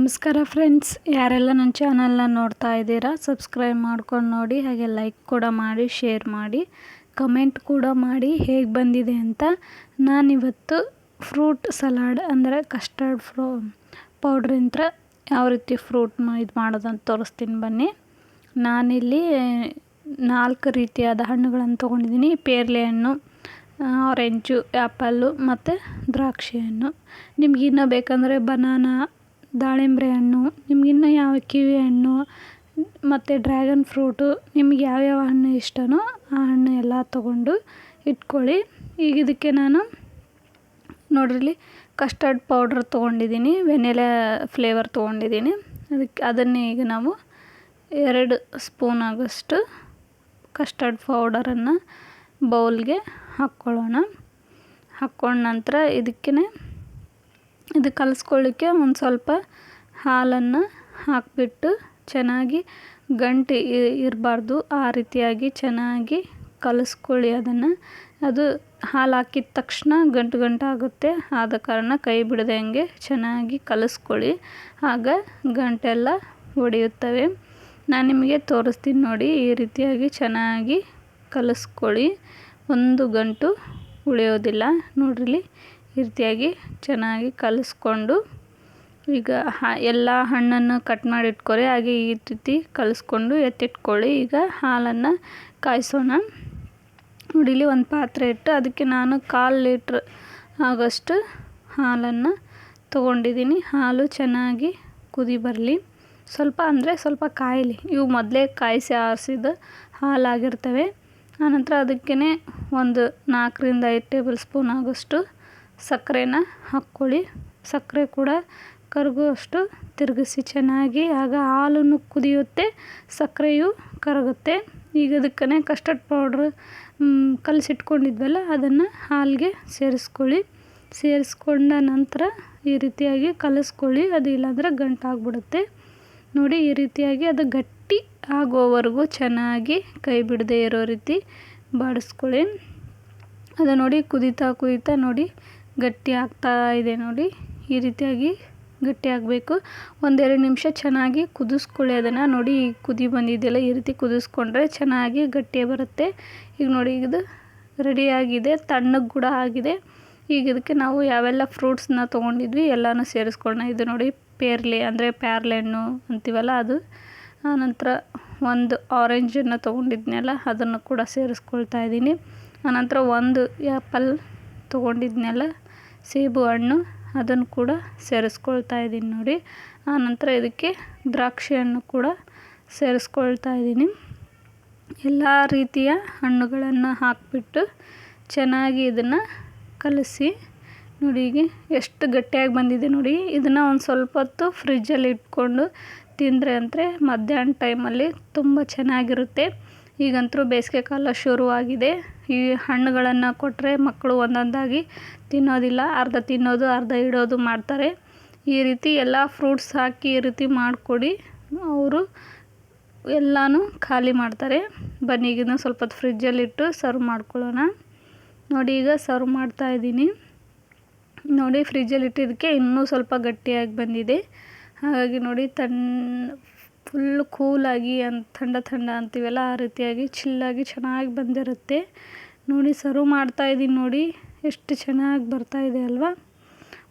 ನಮಸ್ಕಾರ ಫ್ರೆಂಡ್ಸ್, ಯಾರೆಲ್ಲ ನನ್ನ ಚಾನಲ್ನ ನೋಡ್ತಾ ಇದ್ದೀರಾ ಸಬ್ಸ್ಕ್ರೈಬ್ ಮಾಡ್ಕೊಂಡು ನೋಡಿ, ಹಾಗೆ ಲೈಕ್ ಕೂಡ ಮಾಡಿ ಶೇರ್ ಮಾಡಿ ಕಮೆಂಟ್ ಕೂಡ ಮಾಡಿ, ಹೇಗೆ ಬಂದಿದೆ ಅಂತ ನಾನಿವತ್ತು ಫ್ರೂಟ್ ಸಲಾಡ್ ಅಂದರೆ ಕಸ್ಟರ್ಡ್ ಫ್ರೂ ಪೌಡ್ರಿಂದ ಯಾವ ರೀತಿ ಫ್ರೂಟ್ ಇದು ಮಾಡೋದಂತ ತೋರಿಸ್ತೀನಿ ಬನ್ನಿ. ನಾನಿಲ್ಲಿ ನಾಲ್ಕು ರೀತಿಯಾದ ಹಣ್ಣುಗಳನ್ನು ತೊಗೊಂಡಿದ್ದೀನಿ. ಪೇರ್ಲೆ ಹಣ್ಣು ಆರೆಂಜು ಆ್ಯಪಲ್ಲು ಮತ್ತು ದ್ರಾಕ್ಷಿ ಹಣ್ಣು. ನಿಮ್ಗೆ ಇನ್ನೂ ಬೇಕಂದರೆ ಬನಾನಾ ದಾಳಿಂಬೆ ಹಣ್ಣು ನಿಮ್ಗಿನ್ನೂ ಯಾವ ಕಿವಿ ಹಣ್ಣು ಮತ್ತು ಡ್ರ್ಯಾಗನ್ ಫ್ರೂಟು, ನಿಮ್ಗೆ ಯಾವ್ಯಾವ ಹಣ್ಣು ಇಷ್ಟನೋ ಆ ಹಣ್ಣು ಎಲ್ಲ ತೊಗೊಂಡು ಇಟ್ಕೊಳ್ಳಿ. ಈಗ ಇದಕ್ಕೆ ನಾನು ನೋಡ್ರಿ ಕಸ್ಟರ್ಡ್ ಪೌಡ್ರ್ ತೊಗೊಂಡಿದ್ದೀನಿ ವೆನಿಲಾ ಫ್ಲೇವರ್ ತೊಗೊಂಡಿದ್ದೀನಿ. ಅದಕ್ಕೆ ಅದನ್ನೇ ಈಗ ನಾವು ಎರಡು ಸ್ಪೂನ್ ಆಗೋಷ್ಟು ಕಸ್ಟರ್ಡ್ ಪೌಡರನ್ನು ಬೌಲ್ಗೆ ಹಾಕ್ಕೊಳ್ಳೋಣ. ಹಾಕ್ಕೊಂಡ ನಂತರ ಇದಕ್ಕೆ ಇದು ಕಲಸ್ಕೊಳ್ಳಿಕ್ಕೆ ಒಂದು ಸ್ವಲ್ಪ ಹಾಲನ್ನು ಹಾಕಿಬಿಟ್ಟು ಚೆನ್ನಾಗಿ ಗಂಟು ಇರಬಾರ್ದು. ಆ ರೀತಿಯಾಗಿ ಚೆನ್ನಾಗಿ ಕಲಸ್ಕೊಳ್ಳಿ ಅದನ್ನು. ಅದು ಹಾಲು ಹಾಕಿದ ತಕ್ಷಣ ಗಂಟು ಗಂಟಾಗುತ್ತೆ ಆದ ಕಾರಣ ಕೈ ಬಿಡದೆ ಹಂಗೆ ಚೆನ್ನಾಗಿ ಕಲಸ್ಕೊಳ್ಳಿ. ಆಗ ಗಂಟೆಲ್ಲ ಒಡೆಯುತ್ತವೆ. ನಾನು ನಿಮಗೆ ತೋರಿಸ್ತೀನಿ ನೋಡಿ, ಈ ರೀತಿಯಾಗಿ ಚೆನ್ನಾಗಿ ಕಲಸ್ಕೊಳ್ಳಿ. ಒಂದು ಗಂಟು ಉಳಿಯೋದಿಲ್ಲ. ನೋಡ್ರಿ ಈ ರೀತಿಯಾಗಿ ಚೆನ್ನಾಗಿ ಕಲಸ್ಕೊಂಡು ಈಗ ಹ, ಎಲ್ಲ ಹಣ್ಣನ್ನು ಕಟ್ ಮಾಡಿ ಇಟ್ಕೊಳ್ಳಿ ಹಾಗೆ ಈ ರೀತಿ ಕಲಿಸ್ಕೊಂಡು ಎತ್ತಿಟ್ಕೊಳ್ಳಿ. ಈಗ ಹಾಲನ್ನು ಕಾಯಿಸೋಣ. ನೋಡಿ ಒಂದು ಪಾತ್ರೆ ಇಟ್ಟು ಅದಕ್ಕೆ ನಾನು ಕಾಲು ಲೀಟ್ರ್ ಆಗೋಷ್ಟು ಹಾಲನ್ನು ತೊಗೊಂಡಿದ್ದೀನಿ. ಹಾಲು ಚೆನ್ನಾಗಿ ಕುದಿ ಬರಲಿ. ಸ್ವಲ್ಪ ಅಂದರೆ ಸ್ವಲ್ಪ ಕಾಯಲಿ. ಇವು ಮೊದಲೇ ಕಾಯಿಸಿ ಆರಿಸಿದ ಹಾಲಾಗಿರ್ತವೆ. ಆನಂತರ ಅದಕ್ಕೇ ಒಂದು ನಾಲ್ಕರಿಂದ ಐದು ಟೇಬಲ್ ಸ್ಪೂನ್ ಆಗೋಷ್ಟು ಸಕ್ಕರೆನ ಹಾಕ್ಕೊಳ್ಳಿ. ಸಕ್ಕರೆ ಕೂಡ ಕರಗುವಷ್ಟು ತಿರುಗಿಸಿ ಚೆನ್ನಾಗಿ, ಆಗ ಹಾಲನ್ನು ಕುದಿಯುತ್ತೆ, ಸಕ್ಕರೆಯು ಕರಗುತ್ತೆ. ಈಗ ಅದಕ್ಕೇ ಕಸ್ಟರ್ಡ್ ಪೌಡ್ರ್ ಕಲಸಿಟ್ಕೊಂಡಿದ್ವಲ್ಲ, ಅದನ್ನು ಹಾಲಿಗೆ ಸೇರಿಸ್ಕೊಳ್ಳಿ. ಸೇರಿಸ್ಕೊಂಡ ನಂತರ ಈ ರೀತಿಯಾಗಿ ಕಲಸ್ಕೊಳ್ಳಿ, ಅದು ಇಲ್ಲಾಂದರೆ ಗಂಟಾಗ್ಬಿಡುತ್ತೆ ನೋಡಿ, ಈ ರೀತಿಯಾಗಿ ಅದು ಗಟ್ಟಿ ಆಗೋವರೆಗೂ ಚೆನ್ನಾಗಿ ಕೈ ಬಿಡದೆ ಇರೋ ರೀತಿ ಬಾಡಿಸ್ಕೊಳ್ಳಿ. ಅದು ನೋಡಿ ಕುದೀತಾ ಕುದೀತಾ ನೋಡಿ ಗಟ್ಟಿ ಆಗ್ತಾ ಇದೆ ನೋಡಿ. ಈ ರೀತಿಯಾಗಿ ಗಟ್ಟಿ ಆಗಬೇಕು. ಒಂದೆರಡು ನಿಮಿಷ ಚೆನ್ನಾಗಿ ಕುದಿಸ್ಕೊಳ್ಳಿ ಅದನ್ನು ನೋಡಿ. ಈಗ ಕುದಿ ಬಂದಿದೆಯಲ್ಲ, ಈ ರೀತಿ ಕುದಿಸ್ಕೊಂಡ್ರೆ ಚೆನ್ನಾಗಿ ಗಟ್ಟಿ ಬರುತ್ತೆ. ಈಗ ನೋಡಿ, ಇದು ರೆಡಿಯಾಗಿದೆ ತಣ್ಣಗೆ ಕೂಡ ಆಗಿದೆ. ಈಗ ಇದಕ್ಕೆ ನಾವು ಯಾವೆಲ್ಲ ಫ್ರೂಟ್ಸ್ನ ತೊಗೊಂಡಿದ್ವಿ ಎಲ್ಲನೂ ಸೇರಿಸ್ಕೊಳ್ಳೋಣ. ಇದು ನೋಡಿ, ಪೇರ್ಲೆ ಅಂದರೆ ಪ್ಯಾರ್ಲೆ ಹಣ್ಣು ಅಂತೀವಲ್ಲ ಅದು. ಆನಂತರ ಒಂದು ಆರೆಂಜನ್ನು ತೊಗೊಂಡಿದ್ನಲ್ಲ ಅದನ್ನು ಕೂಡ ಸೇರಿಸ್ಕೊಳ್ತಾ ಇದ್ದೀನಿ. ಆನಂತರ ಒಂದು ಆ್ಯಪಲ್ ತೊಗೊಂಡಿದ್ನಲ್ಲ ಸೇಬು ಹಣ್ಣು, ಅದನ್ನು ಕೂಡ ಸೇರಿಸ್ಕೊಳ್ತಾ ಇದ್ದೀನಿ ನೋಡಿ. ಆನಂತರ ಇದಕ್ಕೆ ದ್ರಾಕ್ಷಿ ಹಣ್ಣು ಕೂಡ ಸೇರಿಸ್ಕೊಳ್ತಾ ಇದ್ದೀನಿ. ಎಲ್ಲ ರೀತಿಯ ಹಣ್ಣುಗಳನ್ನು ಹಾಕಿಬಿಟ್ಟು ಚೆನ್ನಾಗಿ ಇದನ್ನು ಕಲಸಿ ನೋಡಿ ಈಗ ಎಷ್ಟು ಗಟ್ಟಿಯಾಗಿ ಬಂದಿದೆ ನೋಡಿ. ಇದನ್ನು ಒಂದು ಸ್ವಲ್ಪ ಹೊತ್ತು ಫ್ರಿಜ್ಜಲ್ಲಿ ಇಟ್ಕೊಂಡು ತಿಂದರೆ ಅಂದರೆ ಮಧ್ಯಾಹ್ನ ಟೈಮಲ್ಲಿ ತುಂಬ ಚೆನ್ನಾಗಿರುತ್ತೆ. ಈಗಂತೂ ಬೇಸಿಗೆ ಕಾಲ ಶುರುವಾಗಿದೆ. ಈ ಹಣ್ಣುಗಳನ್ನು ಕೊಟ್ಟರೆ ಮಕ್ಕಳು ಒಂದೊಂದಾಗಿ ತಿನ್ನೋದಿಲ್ಲ. ಅರ್ಧ ತಿನ್ನೋದು, ಅರ್ಧ ಇಡೋದು ಮಾಡ್ತಾರೆ. ಈ ರೀತಿ ಎಲ್ಲ ಫ್ರೂಟ್ಸ್ ಹಾಕಿ ಈ ರೀತಿ ಮಾಡಿಕೊಡಿ. ಅವರು ಎಲ್ಲನೂ ಖಾಲಿ ಮಾಡ್ತಾರೆ. ಬನ್ನಿ ಈಗ ಸ್ವಲ್ಪ ಫ್ರಿಜ್ಜಲ್ಲಿಟ್ಟು ಸರ್ವ್ ಮಾಡ್ಕೊಳ್ಳೋಣ. ನೋಡಿ, ಈಗ ಸರ್ವ್ ಮಾಡ್ತಾಯಿದ್ದೀನಿ ನೋಡಿ ಫ್ರಿಜ್ಜಲ್ಲಿ ಇಟ್ಟಿದ್ದಕ್ಕೆ ಇನ್ನೂ ಸ್ವಲ್ಪ ಗಟ್ಟಿಯಾಗಿ ಬಂದಿದೆ. ಹಾಗಾಗಿ ನೋಡಿ ತಣ್ಣ ಫುಲ್ಲು ಕೂಲಾಗಿ ಅಂತ ಥಂಡ ಥಂಡ ಅಂತೀವಲ್ಲ, ಆ ರೀತಿಯಾಗಿ ಚಿಲ್ಲಾಗಿ ಚೆನ್ನಾಗಿ ಬಂದಿರುತ್ತೆ. ನೋಡಿ ಸರ್ವ್ ಮಾಡ್ತಾಯಿದ್ದೀನಿ ನೋಡಿ, ಎಷ್ಟು ಚೆನ್ನಾಗಿ ಬರ್ತಾಯಿದೆ ಅಲ್ವಾ?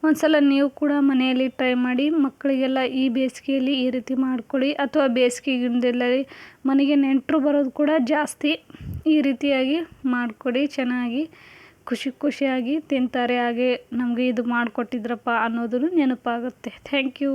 ಒಂದು ಸಲ ನೀವು ಕೂಡ ಮನೆಯಲ್ಲಿ ಟ್ರೈ ಮಾಡಿ, ಮಕ್ಕಳಿಗೆಲ್ಲ ಈ ಬೇಸಿಗೆಯಲ್ಲಿ ಈ ರೀತಿ ಮಾಡ್ಕೊಳ್ಳಿ ಅಥವಾ ಬೇಸಿಗೆಗಿಂದೆಲ್ಲ ಮನೆಗೆ ನೆಂಟರು ಬರೋದು ಕೂಡ ಜಾಸ್ತಿ. ಈ ರೀತಿಯಾಗಿ ಮಾಡಿಕೊಡಿ, ಚೆನ್ನಾಗಿ ಖುಷಿ ಖುಷಿಯಾಗಿ ತಿಂತಾರೆ, ಹಾಗೆ ನಮಗೆ ಇದು ಮಾಡಿಕೊಟ್ಟಿದ್ರಪ್ಪ ಅನ್ನೋದನ್ನು ನೆನಪಾಗುತ್ತೆ. Thank you